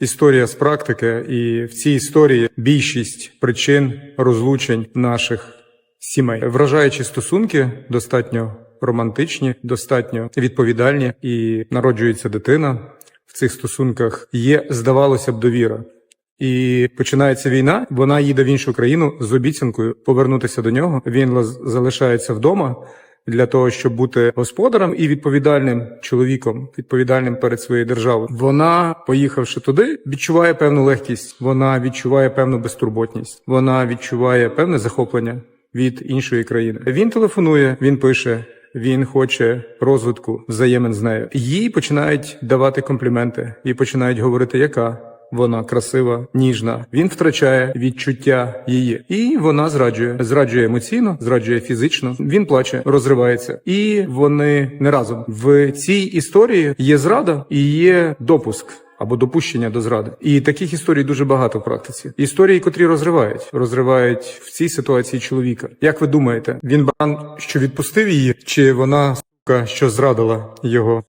Історія з практики, і в цій історії більшість причин розлучень наших сімей. Вражаючі стосунки достатньо романтичні, достатньо відповідальні, і народжується дитина. В цих стосунках є, здавалося б, довіра. І починається війна. Вона їде в іншу країну з обіцянкою повернутися до нього. Він залишається вдома для того, щоб бути господарем і відповідальним чоловіком, відповідальним перед своєю державою. Вона, поїхавши туди, відчуває певну легкість. Вона відчуває певну безтурботність. Вона відчуває певне захоплення від іншої країни. Він телефонує, він пише. Він хоче розвитку взаємин з нею. Їй починають давати компліменти і починають говорити, яка вона красива, ніжна. Він втрачає відчуття її, і вона зраджує. Зраджує емоційно, зраджує фізично. Він плаче, розривається, і вони не разом. В цій історії є зрада і є допуск. Або допущення до зради, і таких історій дуже багато в практиці. Історії, котрі розривають, розривають в цій ситуації чоловіка. Як ви думаєте, він баран, що відпустив її, чи вона сука, що зрадила його?